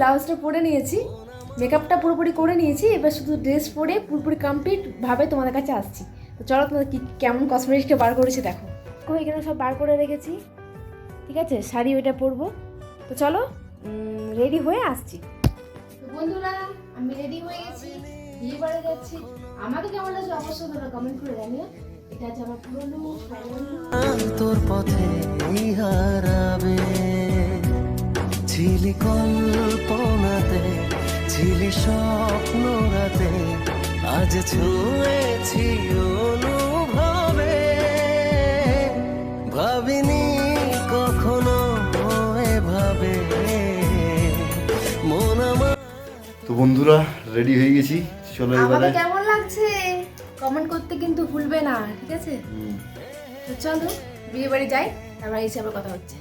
ব্লাউজটা পরে নিয়েছি মেকআপটা পুরোপুরি করে নিয়েছি এবার শুধু ড্রেস পরে পুরোপুরি কমপ্লিট ভাবে তোমাদের কাছে আসছি। তো চলো তোমাদের কি কেমন কসমেটিক্সটা বার করেছে দেখো। দেখো এখানে সব বার করে রেখেছি ঠিক আছে? শাড়ি ওইটা পরবো। তো চলো রেডি হয়ে আসছি। বন্ধুরা আমি রেডি হয়ে গেছি বিয়ে বাড়ি যাচ্ছি। আমাকে কেমন লাগছে অবশ্যই তোমরা কমেন্ট করে জানিও। এটা হচ্ছে আমার পুরনো তোর পথে হারাবে ছিলি কল্পনাতে ছিলি স্বপ্ন রাতে আজ ছুঁয়েছি অনুভবে। ভাবিনি কখনো এভাবে। মন আমার তো বন্ধুরা রেডি হয়ে গেছি। চলো এবারে। কেমন লাগছে? কমেন্ট করতে কিন্তু ভুলবে না ঠিক আছে। তো চলো বিয়ে বাড়ি যাই তারপর এসে আবার কথা হচ্ছে।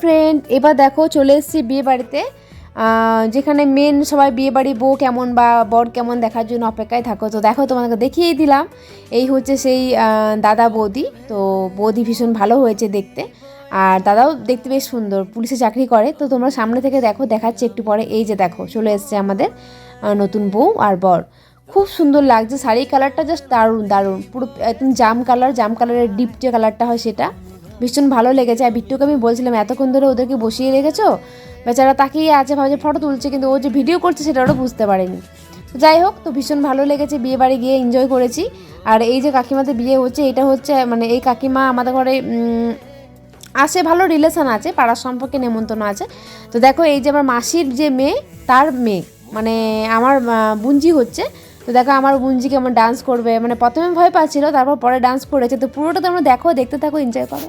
ফ্রেন্ড এবার দেখো চলে এসেছি বিয়ে বাড়িতে। যেখানে মেন সবাই বিয়ে বাড়ি, বউ কেমন বা বর কেমন দেখার জন্য অপেক্ষায় থাকো। তো দেখো তোমাকে দেখিয়েই দিলাম, এই হচ্ছে সেই দাদা বৌদি। তো বৌদি ভীষণ ভালো হয়েছে দেখতে। আর দাদাও দেখতে বেশ সুন্দর, পুলিশে চাকরি করে। তো তোমরা সামনে থেকে দেখো, দেখাচ্ছে একটু পরে। এই যে দেখো, চলে এসছে আমাদের নতুন বউ আর বর। খুব সুন্দর লাগছে, শাড়ির কালারটা জাস্ট দারুণ দারুণ। পুরো একদম জাম কালার জাম কালারের ডিপ যে কালারটা হয় সেটা। ভীষণ ভালো লেগেছে। আর বিট্টুকে আমি বলছিলাম, এতক্ষণ ধরে ওদেরকে বসিয়ে রেখেছো? বেচারা তাকিয়ে আছে, ভাবছে ফটো তুলছে, কিন্তু ও যে ভিডিও করছে সেটা ওরা বুঝতে পারেনি। যাই হোক, তো ভীষণ ভালো লেগেছে বিয়ে বাড়ি গিয়ে এনজয় করেছি। আর এই যে কাকিমাদের বিয়ে হচ্ছে, এটা হচ্ছে মানে এই কাকিমা আমাদের ঘরে আসে ভালো রিলেশন আছে, পাড়ার সম্পর্কে নেমন্তন্ন আছে। তো দেখো, এই যে আমার মাসির যে মেয়ে, তার মেয়ে মানে আমার বুঞ্জি হচ্ছে। তো দেখো, আমার বুঞ্জি কেমন ডান্স করবে মানে প্রথমে ভয় পাচ্ছিল, তারপর পরে ডান্স করেছে। তো পুরোটা তোমরা দেখো, দেখতে থাকো এনজয় করো।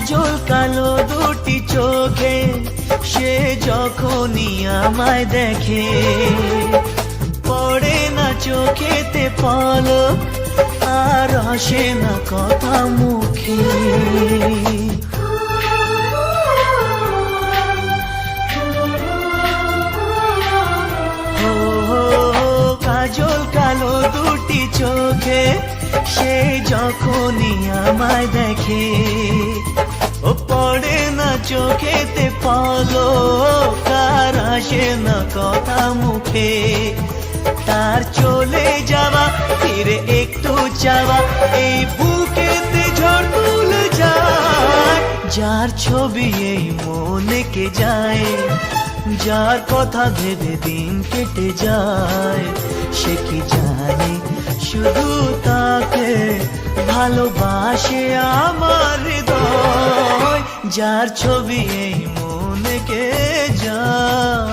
কাজল কালো দুটি চোখে, সে যখনই আমায় দেখে। পড়ে না চোখেতে পলো আর আসে না কথা মুখে। কাজল কালো দুটি চোখে, সে যখনই আমায় দেখে। পড়ে না চোখেতে পলো আসে না কথা মুখে? তার চলে যাওয়া, ফিরে একটু যাওয়া এই বুকেতে ঝড়। তুলে যায় যার ছবি এই মনে কে যায়, যার কথা ভেবে দিন কেটে যায়। সে কি জানে, শুধু তাকে ভালোবাসে আমার যার ছবি এই মনে কে যায়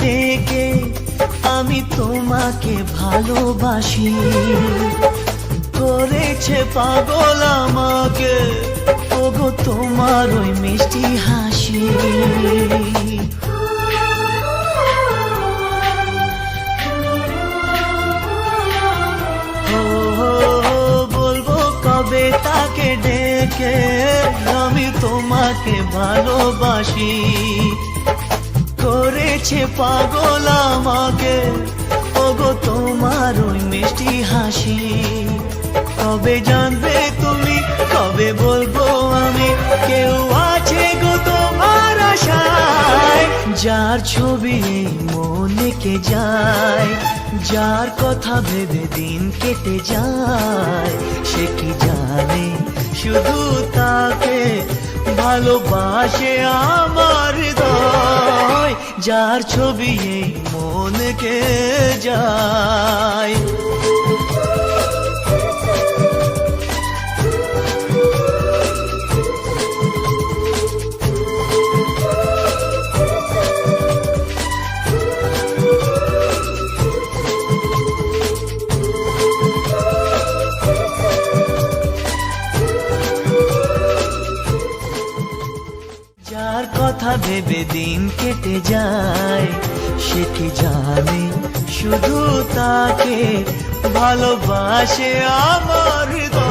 ডেকে আমি তোমাকে ভালোবাসি। করেছে পাগল আমাকে ওগো তোমার ওই মিষ্টি হাসি। বলব কবে তাকে ডেকে আমি তোমাকে ভালোবাসি। করেছে পাগল আমাকে। ওগো, তোমার ওই মিষ্টি হাসি। কবে জানবে তুমি কবে বলব আমি, কেউ আছে গো তোমার আশায়। যার ছবি এই মনে কে যায়, যার কথা ভেবে দিন কেটে যায়, সে কি জানে? শুধু তাকে ভালোবাসে আমার হৃদয় যার ছবি এই মনকে যায়। ভেবে দিন কেটে যায়। সে কি জানে? শুধু তাকে ভালোবাসে আমার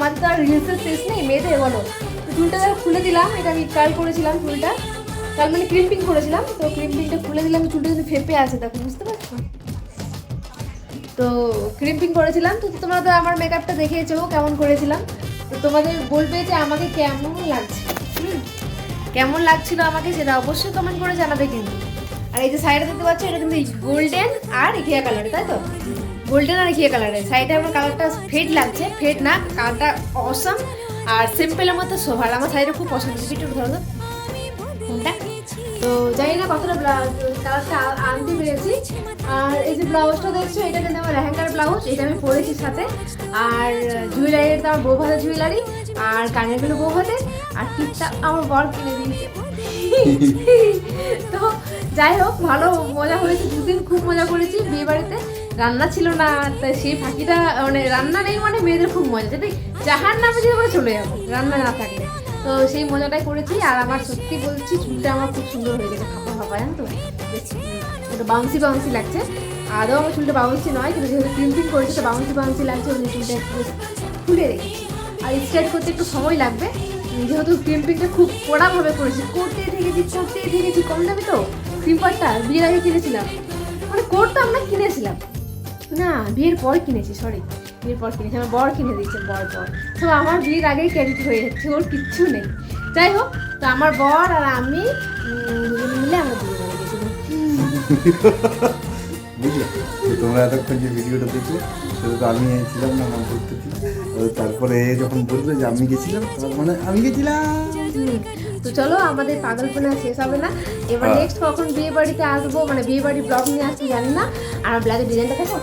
আমাদের তো আর রিলসের শেষ নেই, মেয়েদের বলো। তো চুলটা যখন খুলে দিলাম, এটা আমি কাল করেছিলাম চুলটা। কাল মানে ক্রিম্পিং করেছিলাম, তো ক্রিম্পিংটা খুলে দিলাম, চুলটা কিন্তু ফেপে আছে দেখো, বুঝতে পারছ? তো ক্রিম্পিং করেছিলাম, তো তোমরা তো আমার মেকআপটা দেখিয়েছো, কেমন করেছিলাম? তো তোমাদের বলবে যে আমাকে কেমন লাগছে কেমন লাগছিল আমাকে সেটা অবশ্যই কমেন্ট করে জানাবে কিন্তু। আর এই যে সাইডে দেখতে পাচ্ছ, এটা কিন্তু গোল্ডেন আর ঘিয়া কালারে তাই তো? গোল্ডেন আর ঘিয়া কালারে সাইডে আমার কালারটা ফেড লাগছে ফেড না কালারটা অসম আর সিম্পলের মতো সোভার আমার সাইডে খুব পছন্দ। একটু ধরো তো কোনটা? তো জানি না কতটা কালারটা আনতে পেরেছি। আর এই যে ব্লাউজটা দেখছ এটা কিন্তু আমার লেহেঙ্গার ব্লাউজ এটা আমি পরেছি সাথে। আর জুয়েলারিটা আমার বউ ভাতের জুয়েলারি আর কানেরগুলো বউ ভাতে আর টিপটা আমার বর কিনে দিয়েছে। তো যাই হোক ভালো মজা হয়েছে। দুদিন খুব মজা করেছি বিয়ে বাড়িতে। রান্না ছিল না, তাই সেই ফাঁকিটা মানে রান্না নেই মানে মেয়েদের খুব মজা যদি যাহার নামে যদি আমরা চলে যাব, রান্না না থাকলে। তো সেই মজাটাই করেছি, আর আমার সত্যি বলছি, চুলটা আমার খুব সুন্দর হয়ে গেছে, খাপা খাপা, জানো তো? বাউন্সি বাউন্সি লাগছে। আদৌ আমার চুলটা বাউন্সি নয়, কিন্তু যেহেতু ক্রিম্পিং করেছে, তো বাউন্সি বাউন্সি লাগছে, ওই চুলটা একটু খুলে রেখেছি। আর স্ট্রেট করতে একটু সময় লাগবে। যেহেতু ক্রিম্পিংটা খুব কড়াভাবে করেছি, করতেই থেকেছি করতেই থেকেছি, কম দামি তো ক্রিম্পারটা বিয়ের আগে কিনেছিলাম। মানে কোটটা আমরা কিনেছিলাম। না বিয়ের পর কিনেছি সরি বিয়ের পর কিনেছি আমার বর কিনে দিয়েছে বর বর। তো আমার বিয়ের আগেই ক্রেডিট হয়ে যাচ্ছে ওর কিচ্ছু নেই। যাই হোক তো আমার বর আর আমি দুজনে মিলে আমরা গেছিলাম। বুঝলে? তোমরা এতক্ষণ যে ভিডিওটা দেখলে সেটা তো আমি ছিলাম না আমার তারপরে যখন বলবে যে আমি গেছিলাম তার মানে আমি গেছিলাম। তো চলো আমাদের পাগলপনা শেষ হবে না। এবার হ্যাঁ। নেক্সট কখন বিয়ে বাড়িতে আসব মানে বিয়ে বাড়ি ব্লগ নিয়ে আসব জানি না। আর ব্লাউজের ডিজাইনটা দেখো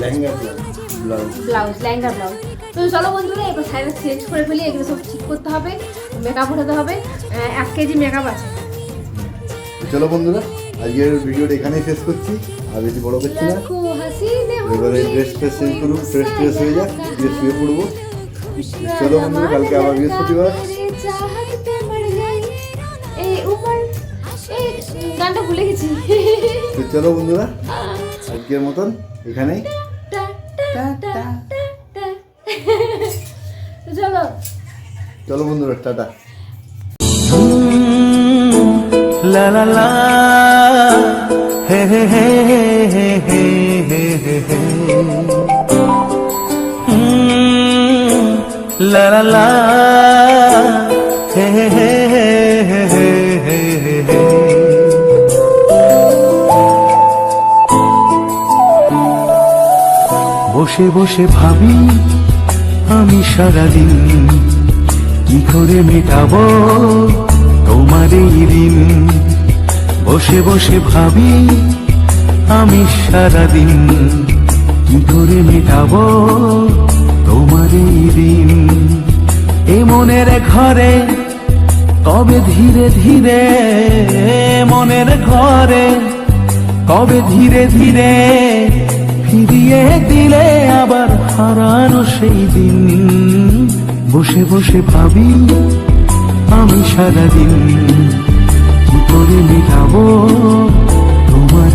lehenga blouse blouse lehenga blouse তো চলো বন্ধুরা এবার সাইডে চেঞ্জ করে ফেলি এগুলো সব ঠিক করতে হবে মেকআপ উঠাতে হবে এক কেজি মেকআপ আছে চলো বন্ধুরা আজকের ভিডিওটা এখানেই শেষ করছি আর বেশি বড় করছি না এবারে ড্রেস ফ্রেস চেঞ্জ করুন ফ্রেশ ট্রেস হয়ে যাক দিয়ে শুয়ে পড়ব চলো বন্ধুরা কালকে আবার বৃহস্পতিবার গানটা ভুলে গেছি চলো বন্ধুরা আজকের মতন এখানে চলো। চলো বন্ধুরা টাটা। লা লা লা। হে হে হে হে হে হে হে হে হে। লা লা লা। বসে বসে ভাবি, আমি সারাদিন কি করে মেটাবো তোমার এই ঋণ? বসে বসে ভাবি, আমি সারাদিন কি করে মেটাবো তোমার এই ঋণ? এ মনের ঘরে, তবে ধীরে ধীরে মনের ঘরে কবে ধীরে ধীরে ফিরিয়ে দিলে আবার হারানো সেই দিন। বসে বসে ভাবি, আমি সারাদিন কি করে মেটাবো তোমার